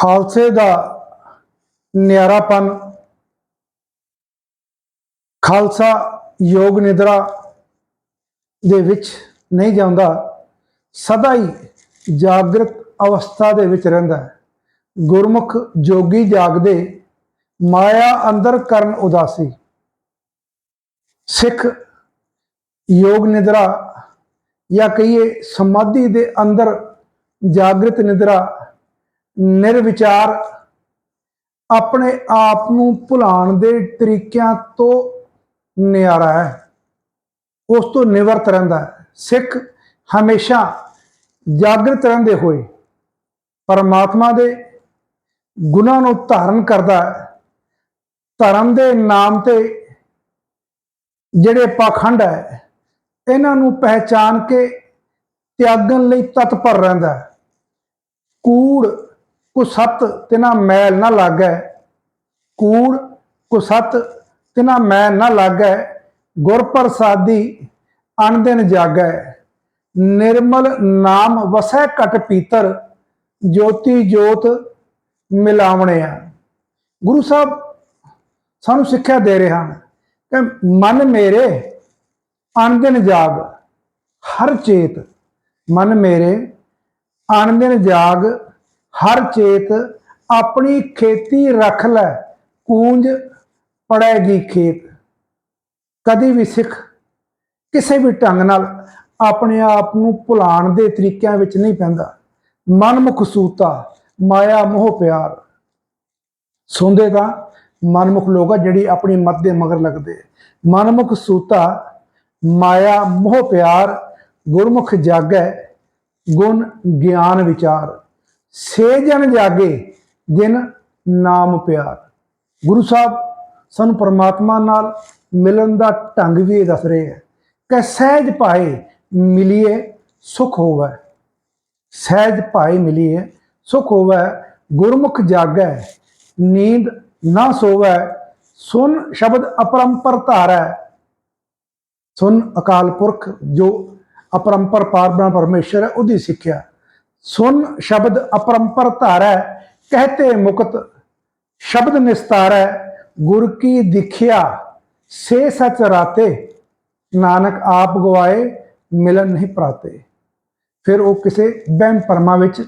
ਖਾਲਸੇ ਦਾ ਨਿਆਰਾਪਨ, ਖਾਲਸਾ ਯੋਗ ਨਿਦਰਾ ਦੇ ਵਿੱਚ ਨਹੀਂ ਜਾਂਦਾ, ਸਦਾ ਹੀ ਜਾਗਰਤ ਅਵਸਥਾ ਦੇ ਵਿੱਚ ਰਹਿੰਦਾ ਹੈ। ਗੁਰਮੁਖ ਜੋਗੀ ਜਾਗਦੇ, ਮਾਇਆ ਅੰਦਰ ਕਰਨ ਉਦਾਸੀ। ਸਿੱਖ ਯੋਗ ਨਿਦਰਾ ਜਾਂ ਕਹੀਏ ਸਮਾਧੀ ਦੇ ਅੰਦਰ ਜਾਗਰਤ ਨਿਦਰਾ ਨਿਰਵਿਚਾਰ ਆਪਣੇ ਆਪ ਨੂੰ ਭੁਲਾਉਣ ਦੇ ਤਰੀਕਿਆਂ ਤੋਂ ਨਿਆਰਾ ਹੈ। ਉਸ ਤੋਂ ਨਿਵਰਤ ਰਹਿੰਦਾ ਹੈ। ਸਿੱਖ ਹਮੇਸ਼ਾ ਜਾਗਰਤ ਰਹਿੰਦੇ ਹੋਏ ਪਰਮਾਤਮਾ ਦੇ ਗੁਣਾਂ ਨੂੰ ਧਾਰਨ ਕਰਦਾ ਹੈ। ਧਰਮ ਦੇ ਨਾਮ ਤੇ ਜਿਹੜੇ ਪਾਖੰਡ ਹੈ, ਇਹਨਾਂ ਨੂੰ ਪਹਿਚਾਨ ਕੇ ਤਿਆਗਣ ਲਈ ਤਤਪਰ ਰਹਿੰਦਾ ਹੈ। ਕੂੜ ਕੁਸਤ ਤਿਨਾ ਮੈਲ ਨਾ ਲਾਗੈ। ਕੂੜ ਕੁਸਤ ਤਿਨਾ ਮੈਲ ਨਾ ਲਾਗੈ। ਗੁਰ ਪ੍ਰਸਾਦੀ ਅਨਦਿਨ ਜਾਗੈ। ਨਿਰਮਲ ਨਾਮ ਵਸੈ ਘਟ ਪੀਤਰ, ਜੋਤੀ ਜੋਤ ਮਿਲਾਵਣਿਆ। ਗੁਰੂ ਸਾਹਿਬ ਸਾਨੂੰ ਸਿੱਖਿਆ ਦੇ ਰਹੇ ਹਨ ਕਿ ਮਨ ਮੇਰੇ ਅਨਦਿਨ ਜਾਗ, ਹਰ ਚੇਤ ਮਨ ਮੇਰੇ ਅਨਦਿਨ ਜਾਗ ਹਰ ਚੇਤ ਆਪਣੀ ਖੇਤੀ ਰੱਖ ਲੈ, ਕੂੰਜ ਪੜੇਗੀ ਖੇਤ। ਕਦੀ ਵੀ ਸਿੱਖ ਕਿਸੇ ਵੀ ਢੰਗ ਨਾਲ ਆਪਣੇ ਆਪ ਨੂੰ ਭੁਲਾਣ ਦੇ ਤਰੀਕਿਆਂ ਵਿੱਚ ਨਹੀਂ ਪੈਂਦਾ। ਮਨਮੁਖ ਸੂਤਾ, ਮਾਇਆ ਮੋਹ ਪਿਆਰ। ਸੁਣਦੇ ਤਾਂ ਮਨਮੁਖ ਲੋਕ ਆ ਜਿਹੜੀ ਆਪਣੀ ਮਤ ਦੇ ਮਗਰ ਲੱਗਦੇ। ਮਨਮੁਖ ਸੂਤਾ, ਮਾਇਆ ਮੋਹ ਪਿਆਰ, ਗੁਰਮੁਖ ਜਾਗੈ, ਗੁਣ ਗਿਆਨ ਵਿਚਾਰ। ਸੇ ਜਨ ਜਾਗੇ, ਜਿਨ ਨਾਮ ਪਿਆਰ। ਗੁਰੂ ਸਾਹਿਬ ਸਾਨੂੰ ਪਰਮਾਤਮਾ ਨਾਲ ਮਿਲਣ ਦਾ ਢੰਗ ਵੀ ਇਹ ਦੱਸ ਰਹੇ ਹੈ ਕਿ ਸਹਿਜ ਭਾਏ ਮਿਲੀਏ, ਸੁਖ ਹੋਵੇ। ਸਹਿਜ ਭਾਏ ਮਿਲੀਏ, ਸੁਖ ਹੋਵੇ। ਗੁਰਮੁਖ ਜਾਗੈ, ਨੀਂਦ ਨਾ ਸੋਵੈ। ਸੁਨ ਸ਼ਬਦ ਅਪਰੰਪਰ ਧਾਰੈ। ਸੁਨ ਅਕਾਲ ਪੁਰਖ, ਜੋ ਅਪਰੰਪਰ ਪਾਰਬ੍ਰਹਮ ਪਰਮੇਸ਼ਰ ਹੈ, ਉਹਦੀ ਸਿੱਖਿਆ। ਸੁਨ ਸ਼ਬਦ ਅਪਰੰਪਰ ਧਾਰੈ, ਕਹਤੇ ਮੁਕਤ ਸ਼ਬਦ ਨਿਸਤਾਰੈ, ਗੁਰ ਕੀ ਦਿਖਿਆ, ਸੇ ਸਚ ਰਾਤੇ, ਨਾਨਕ ਆਪ ਗਵਾਏ, ਮਿਲਨ ਨਹੀਂ ਪ੍ਰਾਤੇ। ਫਿਰ ਉਹ ਕਿਸੇ ਬਹਿਮ ਪਰਮਾ ਵਿੱਚ